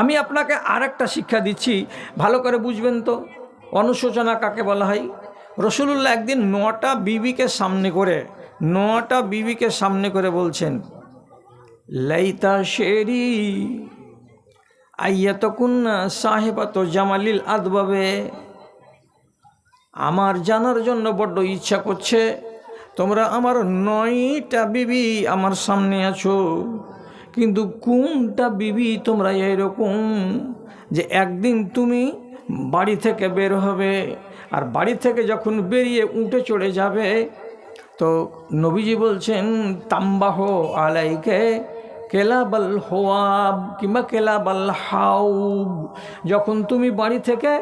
আমি আপনাকে আর একটা শিক্ষা দিচ্ছি। ভালো করে বুঝবেন তো। অনুশোচনা কাকে বলা হয়? রসুলুল্লাহ একদিন নটা বিবিকে সামনে করে, নটা বিবিকে সামনে করে বলছেন, লাইতা শেরি আইয়া তকুন্না সাহেবাত জামালিল আদবাবে। আমার জানার জন্য বড্ড ইচ্ছা করছে, তোমরা আমার নয়টা বিবি আমার সামনে আছো। কিন্তু কোনটা বিবি তোমরা এরকম যে একদিন তুমি বাড়ি থেকে বের হবে আর বাড়ি থেকে যখন বেরিয়ে উঠে চড়ে যাবে, তো নবীজি বলছেন, তাম্বাহ আলাইকে কেলাবাল হোয়াব কিংবা কেলাবাল হাউব। যখন তুমি বাড়ি থেকে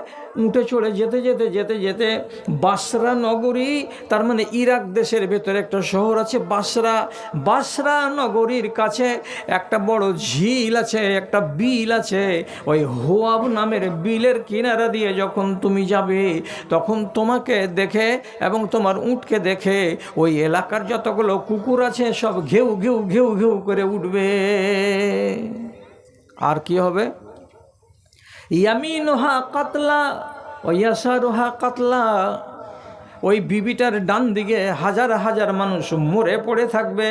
উঠে চলে যেতে যেতে যেতে যেতে বাসরা নগরী, তার মানে ইরাক দেশের ভেতরে একটা শহর আছে বাসরা। বাসরা নগরীর কাছে একটা বড় ঝিল আছে, একটা বিল আছে। ওই হোয়াব নামের বিলের কিনারা দিয়ে যখন তুমি যাবে, তখন তোমাকে দেখে এবং তোমার উঁটকে দেখে ওই এলাকার যতগুলো কুকুর আছে, সব ঘেউ ঘেউ ঘেউ ঘেউ করে উঠবে। আর কি হবে? ইয়ামিনহা কাতলা ও ইয়াসারোহা কাতলা। ওই বিবিটার ডান দিকে হাজার হাজার মানুষ মরে পড়ে থাকবে।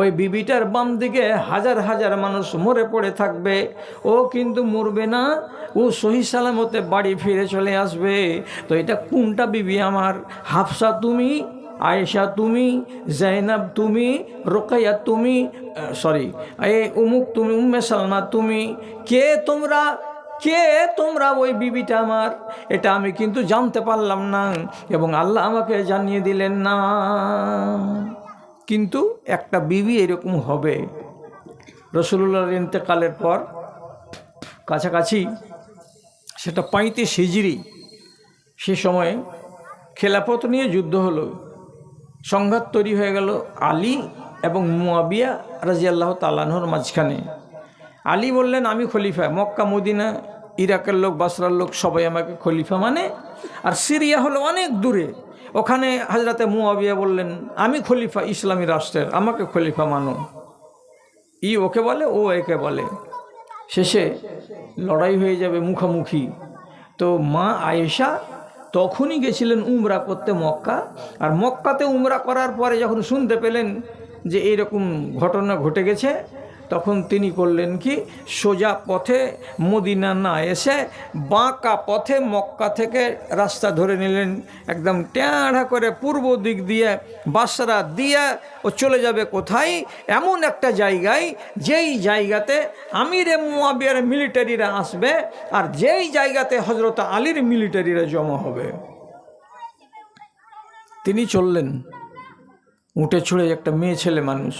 ওই বিবিটার বাম দিকে হাজার হাজার মানুষ মরে পড়ে থাকবে। ও কিন্তু মরবে না, ও সহি সালামতে বাড়ি ফিরে চলে আসবে। তো এটা কোনটা বিবি আমার? হাফসা তুমি, আয়েশা তুমি, জাইনাব তুমি, রোকাইয়া তুমি সরি এ উমুক তুমি, উম্মে সালমা তুমি। কে তোমরা? কে তোমরা ওই বিবিটা আমার? এটা আমি কিন্তু জানতে পারলাম না এবং আল্লাহ আমাকে জানিয়ে দিলেন না। কিন্তু একটা বিবি এরকম হবে। রসুল্লাহর ইন্তেকালের পর কাছাকাছি সেটা পঁয়ত্রিশ হিজড়ি। সে সময়ে খেলাফত নিয়ে যুদ্ধ হলো। সংঘাত তৈরি হয়ে গেল আলী এবং মুয়াবিয়া রাজি আল্লাহ তালানহর মাঝখানে। আলী বললেন, আমি খলিফা, মক্কা, মদিনা ইরাকের লোক, বাসরার লোক সবাই আমাকে খলিফা মানে। আর সিরিয়া হলো অনেক দূরে। ওখানে হাজরাতে মুয়াবিয়া বললেন, আমি খলিফা, ইসলামী রাষ্ট্রের, আমাকে খলিফা মানো। ই ওকে বলে, ও একে বলে। শেষে লড়াই হয়ে যাবে মুখোমুখি। তো মা আয়েশা তখনই গেছিলেন উমরা করতে মক্কা। আর মক্কাতে উমরা করার পরে যখন শুনতে পেলেন যে এইরকম ঘটনা ঘটে গেছে তখন তিনি করলেন কি? সোজা পথে মদিনা না এসে বাঁকা পথে মক্কা থেকে রাস্তা ধরে নিলেন। একদম ট্যাঁড়া করে পূর্ব দিক দিয়ে বাসরা দিয়ে ও চলে যাবে কোথায়? এমন একটা জায়গায়, যেই জায়গাতে আমিরে মুয়াবিয়ার মিলিটারিরা আসবে আর যেই জায়গাতে হজরত আলীর মিলিটারিরা জমা হবে। তিনি চললেন। উঠে ছুঁড়ে একটা মেয়ে ছেলে মানুষ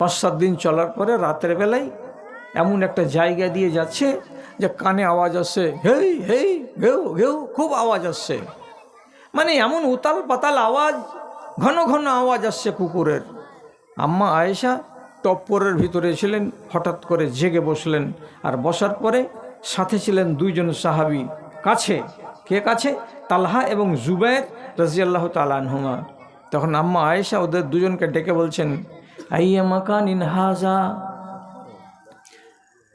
পাঁচ সাত দিন চলার পরে রাতের বেলায় এমন একটা জায়গা দিয়ে যাচ্ছে যে কানে আওয়াজ আসছে হেই হেই, ঘেউ ঘেউ, খুব আওয়াজ আসছে মানে এমন উতাল পাতাল আওয়াজ, ঘন ঘন আওয়াজ আসছে কুকুরের। আম্মা আয়েশা টপ্পরের ভিতরে ছিলেন, হঠাৎ করে জেগে বসলেন আর বসার পরে সাথে ছিলেন দুইজন সাহাবি। কাছে, কে কাছে? তালহা এবং জুবায়ের রাজিয়াল্লাহ তালানহুমা তখন আম্মা আয়েশা ওদের দুজনকে ডেকে বলছেন আইয়া মাকান ইন হাজা।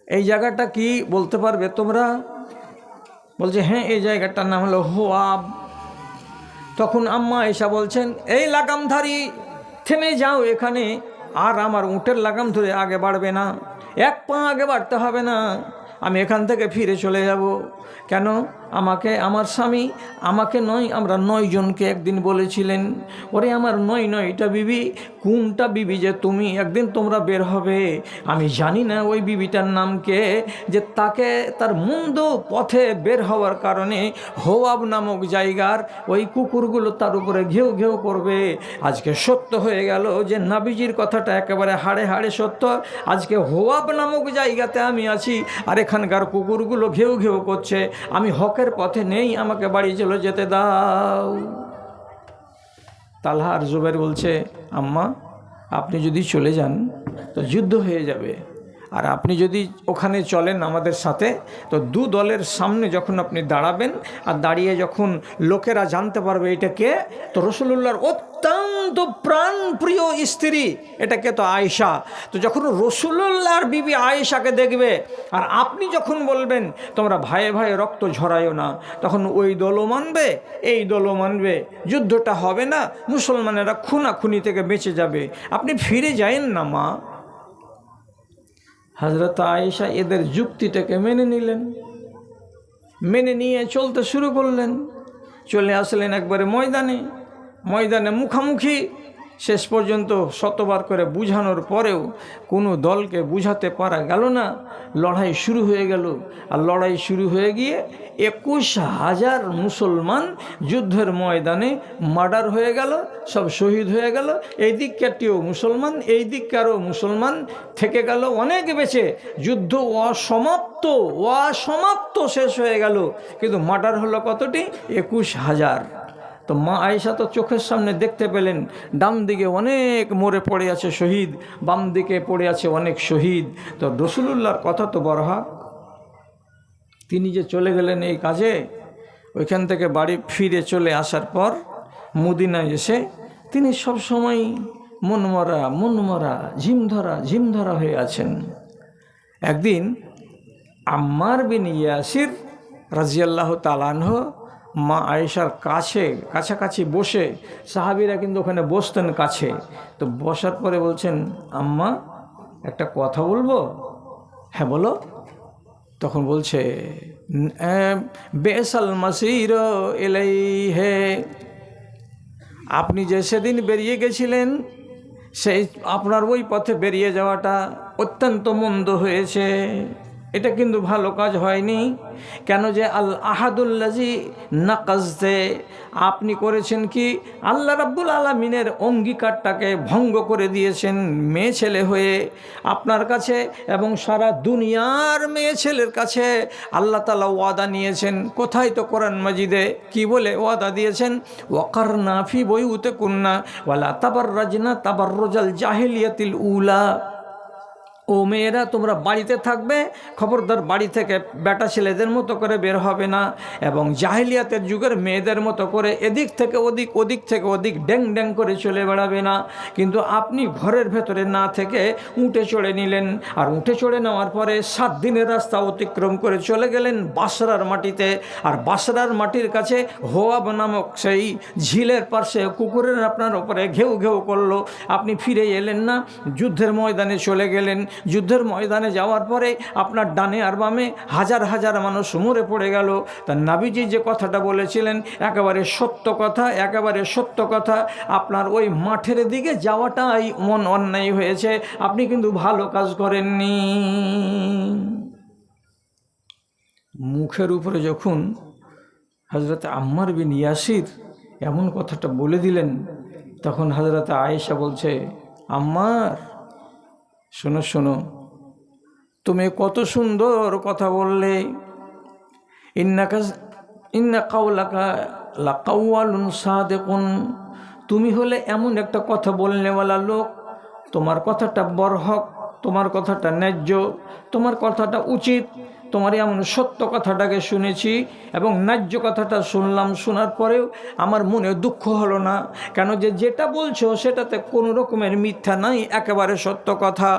এই জায়গাটা কি বলতে পারবে তোমরা? বলছে হ্যাঁ এই জায়গাটার নাম হলো হোয়াব। তখন আম্মা এসা বলছেন, এই লাগামধারী, থেমে যাও এখানে, আর আমার উঁটের লাগাম ধরে আগে বাড়বে না। এক পা আগে বাড়তে হবে না। আমি এখান থেকে ফিরে চলে যাব। কেন? আমাকে, আমার স্বামী, আমাকে নয়, আমরা নয় জনকে একদিন বলেছিলেন, ওরে আমার নয় নয়টা বিবি, কোনটা বিবি যে তুমি? একদিন তোমরা বের হবে। আমি জানি না ওই বিবিটার নামকে যে তাকে তার মন্দ পথে বের হওয়ার কারণে হোয়াব নামক জায়গার ওই কুকুরগুলো তার উপরে ঘেউ ঘেউ করবে। আজকে সত্য হয়ে গেল যে নাবিজির কথাটা একেবারে হাড়ে হাড়ে সত্য। আজকে হোয়াব নামক জায়গাতে আমি আছি। আর এখানকার কুকুরগুলো ঘেউ ঘেউ করছে। আমি হকের পথে নেই, আমাকে বাড়ি চলে যেতে দাও। তালহা আর জুবের বলছে, আম্মা, আপনি যদি চলে যান, তো যুদ্ধ হয়ে যাবে। আর আপনি যদি ওখানে চলেন আমাদের সাথে, তো দু দলের সামনে যখন আপনি দাঁড়াবেন, আর দাঁড়িয়ে যখন লোকেরা জানতে পারবে এটাকে তো রসুল্লাহর অত্যন্ত প্রাণপ্রিয় স্ত্রী, এটাকে তো আয়েশা। তো যখন রসুল্লাহর বিবি আয়েশাকে দেখবে, আর আপনি যখন বলবেন, তোমরা ভাইয়ে ভাইয়ে রক্ত ঝরাইও না, তখন ওই দলও মানবে, এই দলও মানবে, যুদ্ধটা হবে না, মুসলমানেরা খুনাখুনি থেকে বেঁচে যাবে। আপনি ফিরে যায়েন না, মা। হজরত আয়েশা এদের যুক্তিটাকে মেনে নিলেন, মেনে নিয়ে চলতে শুরু করলেন। চলে আসলেন একবারে ময়দানে। ময়দানে মুখামুখি। শেষ পর্যন্ত শতবার করে বুঝানোর পরেও কোনো দলকে বুঝাতে পারা গেল না। লড়াই শুরু হয়ে গেল। আর লড়াই শুরু হয়ে গিয়ে একুশ হাজার মুসলমান যুদ্ধের ময়দানে মার্ডার হয়ে গেল, সব শহীদ হয়ে গেল। এই দিককারটিও মুসলমান এই দিককারও মুসলমান থেকে গেল। অনেক বেঁচে যুদ্ধ অসমাপ্ত অসমাপ্ত শেষ হয়ে গেল। কিন্তু মার্ডার হলো কতটি? একুশ হাজার। তো মা আয়েশা তো চোখের সামনে দেখতে পেলেন, ডান দিকে অনেক মরে পড়ে আছে শহীদ, বাম দিকে পড়ে আছে অনেক শহীদ। তো রসুলুল্লাহর কথা তো বড়হা তিনি যে চলে গেলেন এই কাজে, ওইখান থেকে বাড়ি ফিরে চলে আসার পর মদিনায় এসে তিনি সব সময় মনমরা মনমরা ঝিমধরা ঝিমধরা হয়ে আছেন। একদিন আম্মার বিন ইয়াসির রাজিয়াল্লাহ তালানহ মা আয়েশার কাছে, কাছাকাছি বসে সাহাবিরা কিন্তু ওখানে বসতেন কাছে। তো বসার পরে বলছেন, আম্মা, একটা কথা বলব? হ্যাঁ বলো। তখন বলছে বেসাল মাসির এলাই হে আপনি যে সেদিন বেরিয়ে গেছিলেন, সেই আপনার ওই পথে বেরিয়ে যাওয়াটা অত্যন্ত মন্দ হয়েছে। এটা কিন্তু ভালো কাজ হয়নি। কেন যে আল আহাদুল্লাজি নাকাজতে আপনি করেছেন কি? আল্লাহ রাব্বুল আলমিনের অঙ্গীকারটাকে ভঙ্গ করে দিয়েছেন মেয়ে ছেলে হয়ে। আপনার কাছে এবং সারা দুনিয়ার মেয়ে ছেলের কাছে আল্লাহ তালা ওয়াদা নিয়েছেন। কোথায় তো কোরআন মাজিদে কি বলে ওয়াদা দিয়েছেন? ওয়াকার নাফি বই উতে কন্যা ওয়ালা তাবার রাজনা তাবার রোজাল জাহেলিয়াতিল উলা। ও মেয়েরা, তোমরা বাড়িতে থাকবে, খবরদার বাড়ি থেকে বেটা ছেলেদের মতো করে বের হবে না। এবং জাহিলিয়াতের যুগের মেয়েদের মতো করে এদিক থেকে ওদিক ওদিক থেকে ওদিক ড্যাং ড্যাং করে চলে বেড়াবে না। কিন্তু আপনি ঘরের ভেতরে না থেকে উঠে চড়ে নিলেন। আর উঠে চড়ে নেওয়ার পরে সাত দিনের রাস্তা অতিক্রম করে চলে গেলেন বাসরার মাটিতে। আর বাসরার মাটির কাছে হোয়াব নামক সেই ঝিলের পাশে কুকুরের আপনার ওপরে ঘেউ ঘেউ করল। আপনি ফিরে এলেন না, যুদ্ধের ময়দানে চলে গেলেন। যুদ্ধের ময়দানে যাওয়ার পরে আপনার ডানে আর বামে হাজার হাজার মানুষ মরে পড়ে গেল। তা নাবিজি যে কথাটা বলেছিলেন, একেবারে সত্য কথা, একেবারে সত্য কথা, আপনার ওই মাঠের দিকে যাওয়াটাই মন অন্যায় হয়েছে। আপনি কিন্তু ভালো কাজ করেননি। মুখের উপরে যখন হজরত আম্মার বিন ইয়াসির এমন কথাটা বলে দিলেন, তখন হজরত আয়েশা বলছে, আম্মার শোনো শোনো। তুমি কত সুন্দর কথা বললে। কাউলাকা তুমি হলে এমন একটা কথা বলনেওয়ালা লোক। তোমার কথাটা বরহক, তোমার কথাটা ন্যায্য, তোমার কথাটা উচিত। তোমার এমন সত্য কথাটাকে শুনেছি এবং ন্যায্য কথাটা শুনলাম, শোনার পরেও আমার মনে দুঃখ হলো না। কেন যে যেটা বলছো সেটাতে কোনো রকমের মিথ্যা নাই, একেবারে সত্য কথা।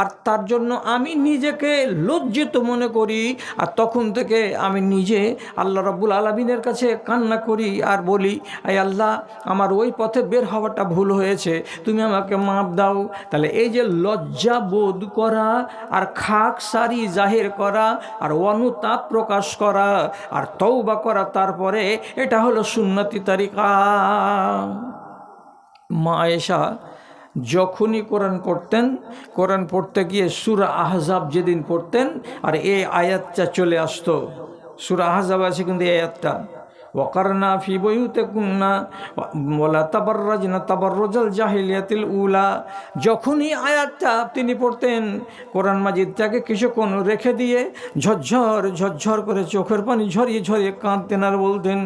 আর তার জন্য আমি নিজেকে লজ্জিত মনে করি আর তখন থেকে আমি নিজে আল্লাহ রব্বুল আলমিনের কাছে কান্না করি আর বলি আই আল্লাহ, আমার ওই পথে বের হওয়াটা ভুল হয়েছে, তুমি আমাকে মাপ দাও। তাহলে এই যে লজ্জা বোধ করা আর খাক সারি জাহির করা আর অনুতাপ প্রকাশ করা আর তৌবা করা তারপরে এটা হলো সুন্নতি তারিকা। মা এসা যখনই কোরআন করতেন কোরআন পড়তে গিয়ে সুরা আহজাব যেদিন পড়তেন, আর এই আয়াতটা চলে আসতো। সুরা আহজাব আছে কিন্তু এই আয়াতটা। ওয়াকারনা ফি বইতে কুন্না বলা তাবাররাজনা তাবাররজাল জাহিলিয়াতিল উলা যখনই আয়াতটা তিনি পড়তেন, কোরআন মাজিদটাকে কিছুক্ষণ রেখে দিয়ে ঝরঝর ঝরঝর করে চোখের পানি ঝরিয়ে ঝরিয়ে কাঁদতেন আর বলতেন,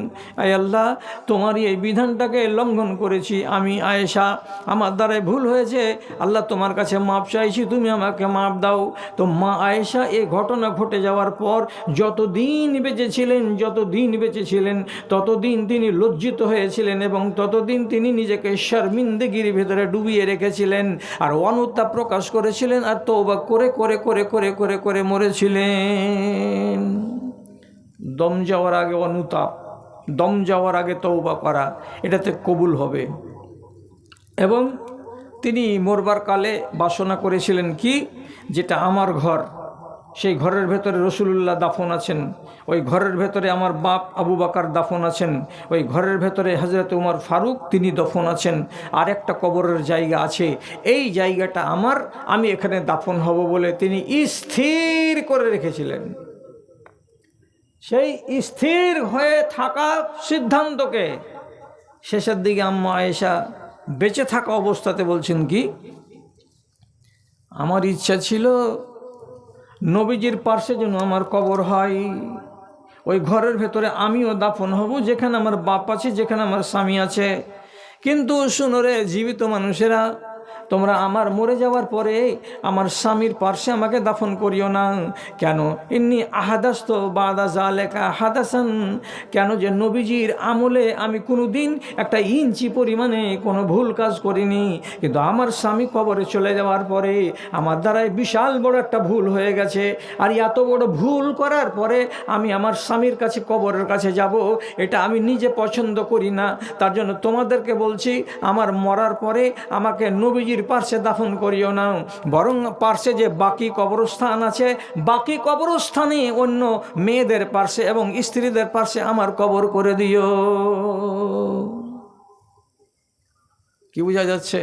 আয় আল্লাহ তোমারই এই বিধানটাকে লঙ্ঘন করেছি আমি, আয়েশা। আমার দ্বারাই ভুল হয়েছে। আল্লাহ তোমার কাছে মাপ চাইছি, তুমি আমাকে মাপ দাও। তো মা আয়েশা এই ঘটনা ঘটে যাওয়ার পর যতদিন বেঁচেছিলেন যতদিন বেঁচেছিলেন ততদিন তিনি লজ্জিত হয়েছিলেন এবং ততদিন তিনি নিজেকে শর্মিন্দগির ভেতরে ডুবিয়ে রেখেছিলেন। আর অনুতাপ প্রকাশ করেছিলেন আর তৌবা করে করে করে করে করে করে মরেছিলেন। দম যাওয়ার আগে অনুতাপ দম যাওয়ার আগে তৌবা করা, এটাতে কবুল হবে। এবং তিনি মরবার কালে বাসনা করেছিলেন কি? যেটা আমার ঘর। সেই ঘরের ভেতরে রসুলুল্লাহ দাফন আছেন, ওই ঘরের ভেতরে আমার বাপ আবু বাকার দাফন আছেন, ওই ঘরের ভেতরে হজরত উমর ফারুক তিনি দফন আছেন, আর একটা কবরের জায়গা আছে, এই জায়গাটা আমার, আমি এখানে দাফন হব বলে তিনি স্থির করে রেখেছিলেন। সেই স্থির হয়ে থাকা সিদ্ধান্তকে শেষের দিকে আম্মা আয়েশা বেঁচে থাকা অবস্থাতে বলছেন কি, আমার ইচ্ছা ছিল নবীজির পার্শ্বে যেন আমার কবর হয়। ওই ঘরের ভেতরে আমিও দাফন হব, যেখানে আমার বাপ আছে, যেখানে আমার স্বামী আছে। কিন্তু শুনোরে জীবিত মানুষেরা তোমরা আমার মরে যাওয়ার পরে আমার স্বামীর পার্শ্বে আমাকে দাফন করিও না। কেন? এমনি আহাদাস্ত বাদা জালেকা হাদাসান। কেন যে নবীজির আমলে আমি কোনো দিন একটা ইঞ্চি পরিমাণে কোনো ভুল কাজ করিনি। কিন্তু আমার স্বামী কবরে চলে যাওয়ার পরে আমার দ্বারাই বিশাল বড় একটা ভুল হয়ে গেছে। আর এত বড় ভুল করার পরে আমি আমার স্বামীর কাছে কবরের কাছে যাব, এটা আমি নিজে পছন্দ করি না। তার জন্য তোমাদেরকে বলছি, আমার মরার পরে আমাকে নবীজির পার্শ্বে দাফন করিও না, বরং পার্শ্বে যে বাকি কবরস্থান আছে, বাকি কবরস্থানে অন্য মেয়েদের পার্শ্বে এবং স্ত্রীদের পার্শ্বে আমার কবর করে দিও। কি বোঝা যাচ্ছে?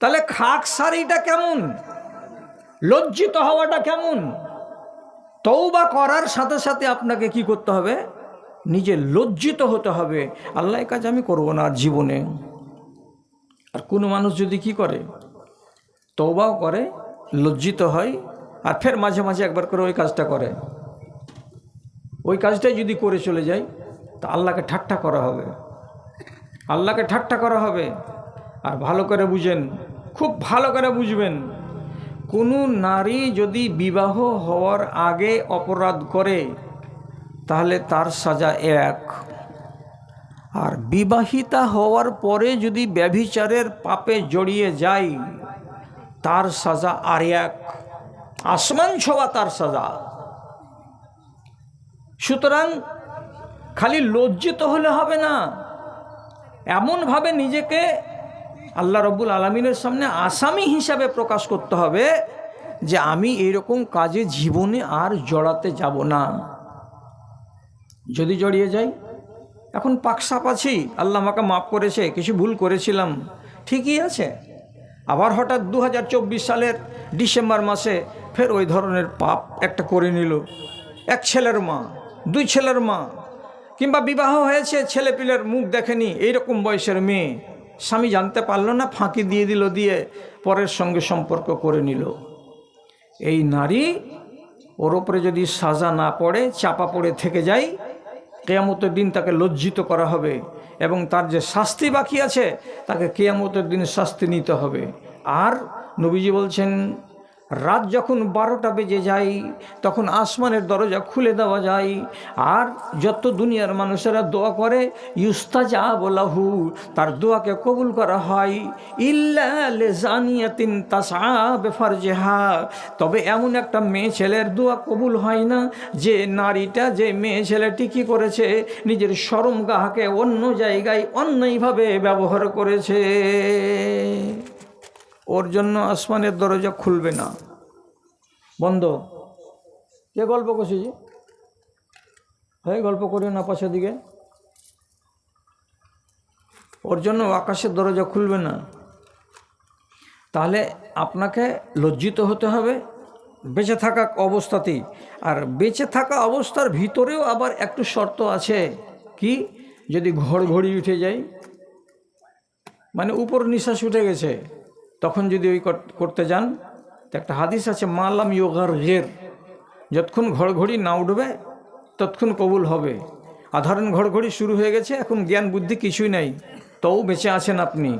তাহলে খাক সারিটা কেমন? লজ্জিত হওয়াটা কেমন? তৌবা করার সাথে সাথে আপনাকে কি করতে হবে? নিজে লজ্জিত হতে হবে। আল্লাহ কাজ আমি করব না জীবনে। আর কোনো মানুষ যদি কি করে? তৌবাও করে, লজ্জিত হয় আর ফের মাঝে মাঝে একবার করে ওই কাজটা করে। ওই কাজটাই যদি করে চলে যায়, তা আল্লাহকে ঠাট্টা করা হবে। আল্লাহকে ঠাট্টা করা হবে। আর ভালো করে বুঝেন, খুব ভালো করে বুঝবেন, কোনো নারী যদি বিবাহ হওয়ার আগে অপরাধ করে, তাহলে তার সাজা এক। আর বিবাহিতা হওয়ার পরে যদি ব্যভিচারের পাপে জড়িয়ে যায়, তার সাজা আর এক। আসমান ছোঁয়া তার সাজা। সুতরাং খালি লজ্জিত হলে হবে না। এমনভাবে নিজেকে আল্লাহ রব্বুল আলমিনের সামনে আসামি হিসাবে প্রকাশ করতে হবে যে আমি এরকম কাজে জীবনে আর জড়াতে যাব না। যদি জড়িয়ে যাই এখন পাকসাপ আছি, আল্লাহ আমাকে মাফ করেছে, কিছু ভুল করেছিলাম। ঠিকই আছে। আবার হঠাৎ দু হাজার চব্বিশ সালের ডিসেম্বর মাসে ফের ওই ধরনের পাপ একটা করে নিল। এক ছেলের মা, দুই ছেলের মা, কিংবা বিবাহ হয়েছে ছেলে পিলের মুখ দেখেনি, এইরকম বয়সের মেয়ে। স্বামী জানতে পারল না, ফাঁকি দিয়ে দিল, দিয়ে পরের সঙ্গে সম্পর্ক করে নিল। এই নারী ওর ওপরে যদি সাজা না পড়ে, চাপা পড়ে থেকে যায় কেয়ামতের দিন তাকে লজ্জিত করা হবে এবং তার যে শাস্তি বাকি আছে, তাকে কেয়ামতের দিন শাস্তি নিতে হবে। আর নবীজি বলছেন রাত যখন বারোটা বেজে যায়, তখন আসমানের দরজা খুলে দেওয়া যায়। আর যত দুনিয়ার মানুষেরা দোয়া করে ইউস্তাজা বলাহু তার দোয়াকে কবুল করা হয়। ইল্লানিয়াতিন তাসা বেফার জেহা তবে এমন একটা মেয়ে ছেলের দোয়া কবুল হয় না, যে নারীটা, যে মেয়ে ছেলেটি কী করেছে? নিজের সরম গাহাকে অন্য জায়গায় অন্যইভাবে ব্যবহার করেছে। ওর জন্য আসমানের দরজা খুলবে না। বন্ধ। কে গল্প করছি যে হ্যাঁ গল্প করি না পাশের দিকে। ওর জন্য আকাশের দরজা খুলবে না। তাহলে আপনাকে লজ্জিত হতে হবে। বেঁচে থাকা অবস্থাতেই। আর বেঁচে থাকা অবস্থার ভিতরেও আবার একটু শর্ত আছে। কি? যদি ঘড়ঘড়ি উঠে যায়। মানে উপর নিঃশ্বাস উঠে গেছে। তখন যদি ওই করতে যান একটা হাদিস আছে মালাম ইয়োগার ঘের যতক্ষণ ঘড়ঘড়ি না উঠবে, ততক্ষণ কবুল হবে। আধারণ ঘড়ঘড়ি শুরু হয়ে গেছে, এখন জ্ঞান বুদ্ধি কিছুই নাই। তও বেঁচে আছেন আপনি।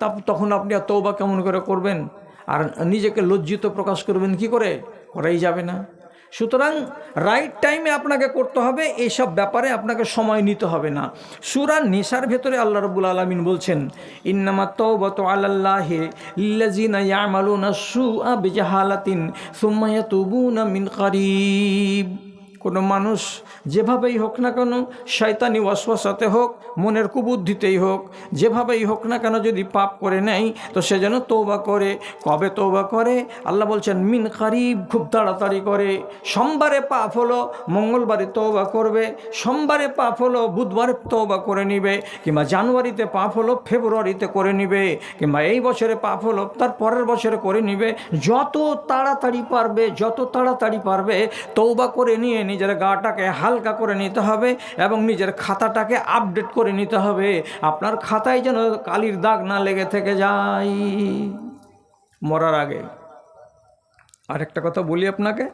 তা তখন আপনি আর তৌবা কেমন করে করবেন? আর নিজেকে লজ্জিত প্রকাশ করবেন কি করে? করাই যাবে না। সুতরাং রাইট টাইমে আপনাকে করতে হবে এইসব ব্যাপারে আপনাকে সময় নিতে হবে না। সুরা নেশার ভেতরে আল্লাহ রবুল আলমিন বলছেন, ইন্নামা তৌবত আল্লাহে লিল্লাযিনা ইয়ামালুনা সুআ বিজাহালাতিন সুম্মা ইয়াতুবুনা মিন কারিব। কোনো মানুষ যেভাবেই হোক না কেন শয়তানি ওয়াসওয়াসাতে হোক, মনের কুবুদ্ধিতেই হোক, যেভাবেই হোক না কেন যদি পাপ করে নেয়, তো সে যেন তৌবা করে। কবে তৌবা করে? আল্লাহ বলছেন, মিন কারিব খুব তাড়াতাড়ি করে। সোমবারে পাপ হলো, মঙ্গলবারে তৌবা করবে। সোমবারে পাপ হলো, বুধবারে তৌবা করে নিবে। কিংবা জানুয়ারিতে পাপ হলো, ফেব্রুয়ারিতে করে নিবে। কিংবা এই বছরে পাপ হলো, তার পরের বছরে করে নিবে। যত তাড়াতাড়ি পারবে, যত তাড়াতাড়ি পারবে তৌবা করে নিয়ে নিজের গাটাকে হালকা করে নিতে হবে এবং নিজের খাতাটাকে আপডেট করে নিতে হবে। আপনার খাতায় যেন কালির দাগ না লেগে থেকে যায়। মরার আগে। আরেকটা কথা বলি আপনাকে,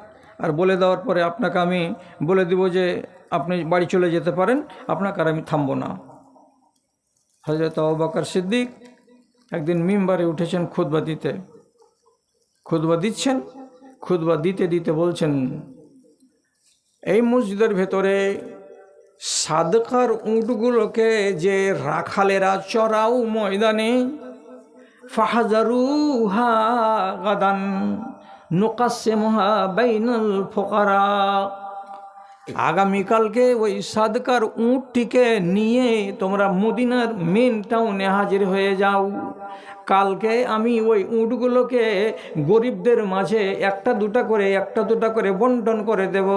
আর বলে দেওয়ার পরে আপনাকে আমি বলে দিব যে আপনি বাড়ি চলে যেতে পারেন, আপনাকে আর আমি থামবো না। হজরত আবাকার সিদ্দিক একদিন মিম্বারে উঠেছেন খুদবা দিতে। খুদবা দিচ্ছেন খুদবা দিতে দিতে বলছেন এই মসজিদের ভেতরে সাদকার উঁটগুলোকে যে রাখালেরা চড়াও ময়দানে, ফাহাজারুহা গাদান নোকাসেমহা বাইনাল ফোকারা। আগামীকালকে ওই সাদকার উঁটটিকে নিয়ে তোমরা মদিনার মেন টাউনে হাজির হয়ে যাও। কালকে আমি ওই উঁটগুলোকে গরিবদের মাঝে একটা দুটা করে, একটা দুটা করে বন্টন করে দেব।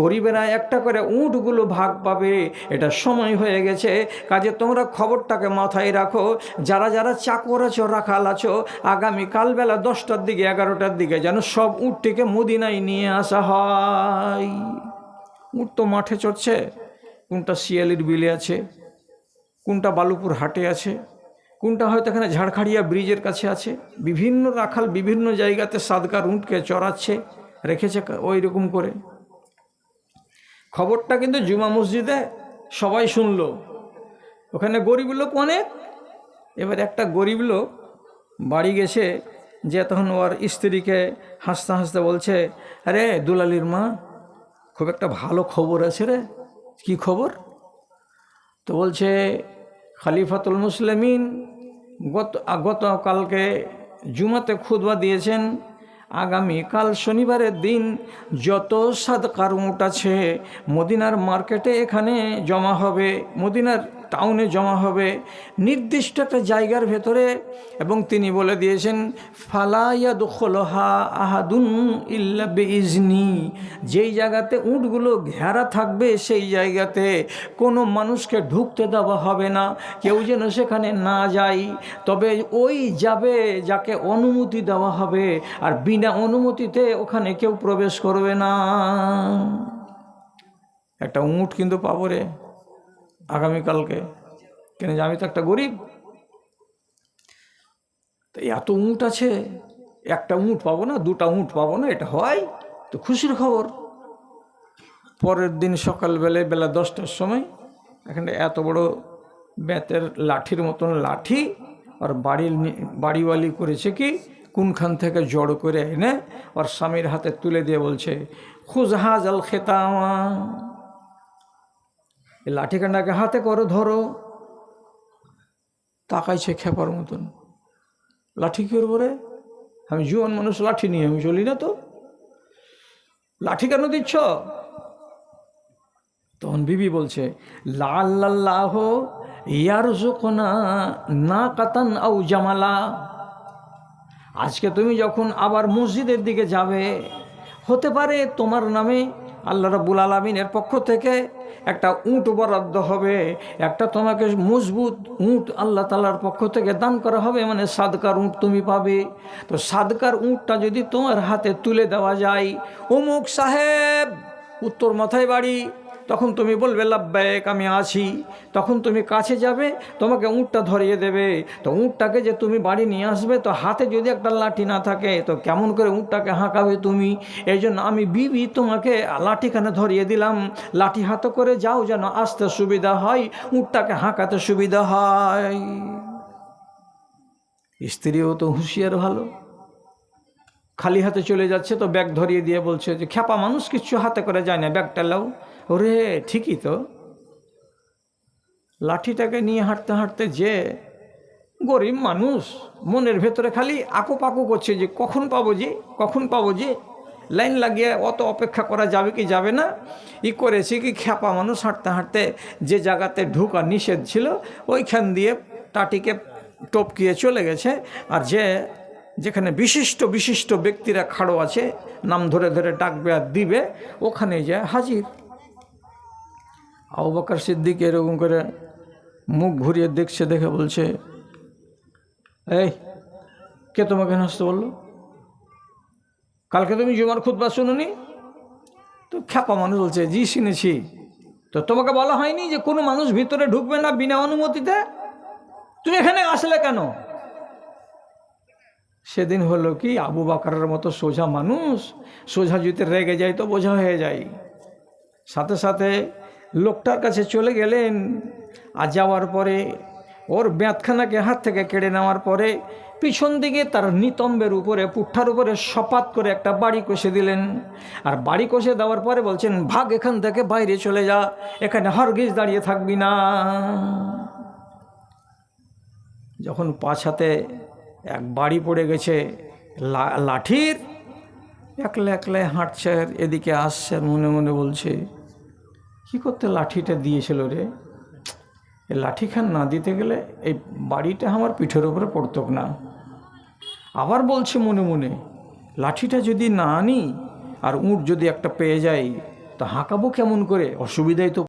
গরিবেরা একটা করে উঁটগুলো ভাগ পাবে। এটা সময় হয়ে গেছে। কাজে তোমরা খবরটাকে মাথায় রাখো। যারা যারা চাকর আছো, রাখাল আছো, আগামী কালবেলা দশটার দিকে, এগারোটার দিকে যেন সব উঁটটিকে মদিনায় নিয়ে আসা হয়। উট তো মাঠে চড়ছে। কোনটা শিয়ালির বিলে আছে? কোনটা বালুপুর হাটে আছে? কোনটা হয়তো এখানে ঝাড়খাড়িয়া ব্রিজের কাছে আছে? বিভিন্ন রাখাল বিভিন্ন জায়গাতে সাদকার উঁটকে চড়াচ্ছে, রেখেছে ওই রকম করে। খবরটা কিন্তু জুমা মসজিদে সবাই শুনলো। ওখানে গরিব লোক অনেক। এবার একটা গরিব লোক বাড়ি গেছে যে তখন ওর স্ত্রীকে হাসতে হাসতে বলছে, আরে দুলালির মা, খুব একটা ভালো খবর আছে রে। কি খবর? তো বলছে, খালিফাতুল মুসলিমিন গত গতকালকে জুমাতে খুদবা দিয়েছেন। আগামী কাল শনিবারের দিন যত সাদকার উঁট আছে, মদিনার মার্কেটে এখানে জমা হবে। মদিনার টাউনে জমা হবে। নির্দিষ্ট একটা জায়গার ভেতরে এবং তিনি বলে দিয়েছেন ফালাইয়া দখলহা আহাদুন ইল্লা বেইজনি। যেই জায়গাতে উঁটগুলো ঘেরা থাকবে, সেই জায়গাতে কোনো মানুষকে ঢুকতে দেওয়া হবে না। কেউ যেন সেখানে না যায়। তবে ওই যাবে যাকে অনুমতি দেওয়া হবে, আর বিনা অনুমতিতে ওখানে কেউ প্রবেশ করবে না। একটা উঁট কিন্তু পাবো রে। আগামীকালকে। কেন যে আমি তো একটা গরিব। তো এত উঁট আছে, একটা উঁট পাবো না, দুটা উঁট পাবো না, এটা হয়? তো খুশির খবর। পরের দিন সকালবেলায় বেলা দশটার সময় এখানে এত বড় বেতের লাঠির মতন লাঠি আর বাড়ির নি- বাড়িওয়ালি করেছে কি? কোনখান থেকে জড়ো করে এনে ওর স্বামীর হাতে তুলে দিয়ে বলছে খুজহাজ আল খেতামা। এই লাঠিখান্ডাকে হাতে করো, ধরো তাকাইছে খেপার মতন। লাঠি কি করব রে? আমি জুয়ান মানুষ, লাঠি নিয়ে আমি চলি না তো? লাঠি কেন দিচ্ছ? তখন বিবি বলছে লাল্লাহ ইয়ার জোকোনা না কাতান আউ জামালা। আজকে তুমি যখন আবার মসজিদের দিকে যাবে, হতে পারে তোমার নামে আল্লাহ রাবুল আলমিনের পক্ষ থেকে একটা উঁট বরাদ্দ হবে, একটা তোমাকে মজবুত উঁট আল্লাহ তালার পক্ষ থেকে দান করা হবে মানে সাদকার উঁট তুমি পাবে। তো সাদকার উঁটটা যদি তোমার হাতে তুলে দেওয়া যায়, অমুক সাহেব, উত্তর মাথায় বাড়ি তখন তুমি বলবে লাভবায়ক আমি আছি। তখন তুমি কাছে যাবে, তোমাকে উঁটটা ধরিয়ে দেবে। তো উঁটটাকে যে তুমি বাড়ি নিয়ে আসবে, তো হাতে যদি একটা লাঠি না থাকে, তো কেমন করে উঁটটাকে হাঁকাবে তুমি? এই জন্য আমি বিবি তোমাকে লাঠিখানে ধরিয়ে দিলাম। লাঠি হাতে করে যাও যেন আসতে সুবিধা হয়, উঁটটাকে হাঁকাতে সুবিধা হয়। স্ত্রীও তো হুঁশিয়ার ভালো। খালি হাতে চলে যাচ্ছে, তো ব্যাগ ধরিয়ে দিয়ে বলছে যে, খ্যাপা মানুষ, কিচ্ছু হাতে করে যায় না, ব্যাগটা লাও ওরে, ঠিকই তো। লাঠিটাকে নিয়ে হাঁটতে হাঁটতে যে গরিব মানুষ, মনের ভেতরে খালি আকু পাকু করছে যে, কখন পাবো যে, কখন পাবো যে? লাইন লাগিয়ে অত অপেক্ষা করা যাবে কি যাবে না? ই করেছি কি, খ্যাপা মানুষ হাঁটতে হাঁটতে যে জায়গাতে ঢুকা নিষেধ ছিল, ওইখান দিয়ে টাটিকে টপকিয়ে চলে গেছে। আর যে, যেখানে বিশিষ্ট বিশিষ্ট ব্যক্তিরা খাড়ো আছে, নাম ধরে ধরে ডাকবে আর দিবে, ওখানে যে হাজির। আবু বকর সিদ্দিক এরকম করে মুখ ঘুরিয়ে দেখছে, দেখে বলছে, এই, কে তোমাকে নাচতে বলল? কালকে তুমি জুমার খুদ্া শুনুনি? তো খ্যাপা মানুষ বলছে, জি, শুনেছি। তো তোমাকে বলা হয়নি যে কোনো মানুষ ভিতরে ঢুকবে না বিনা অনুমতিতে? তুমি এখানে আসলে কেন? সেদিন হলো কি, আবু বাকারের মতো সোজা মানুষ, সোজা যদি রেগে যায় তো বোঝা হয়ে যায়। সাথে সাথে লোকটার কাছে চলে গেলেন। আর যাওয়ার পরে ওর ব্যাঁতখানাকে হাত থেকে কেড়ে নেওয়ার পরে পিছন দিকে তার নিতম্বের উপরে, পুঠার উপরে সপাত করে একটা বাড়ি কষে দিলেন। আর বাড়ি কষে দেওয়ার পরে বলছেন, ভাগ এখান থেকে বাইরে চলে যা, এখানে হরগিজ দাঁড়িয়ে থাকবি না। যখন পাঁচ হাতে এক বাড়ি পড়ে গেছে লাঠির একলা একলা হাঁটছে, এদিকে আসছে, মনে মনে বলছে কি করতে লাঠিটা দিয়েছিল রে? এই লাঠিখান না দিতে গেলে এই বাড়িটা আমার পিঠের উপরে পড়ত না। আবার বলছে মনে মনে, লাঠিটা যদি না আনি আর উঁট যদি একটা পেয়ে যাই, তা হাঁকাবো কেমন করে? অসুবিধাই তো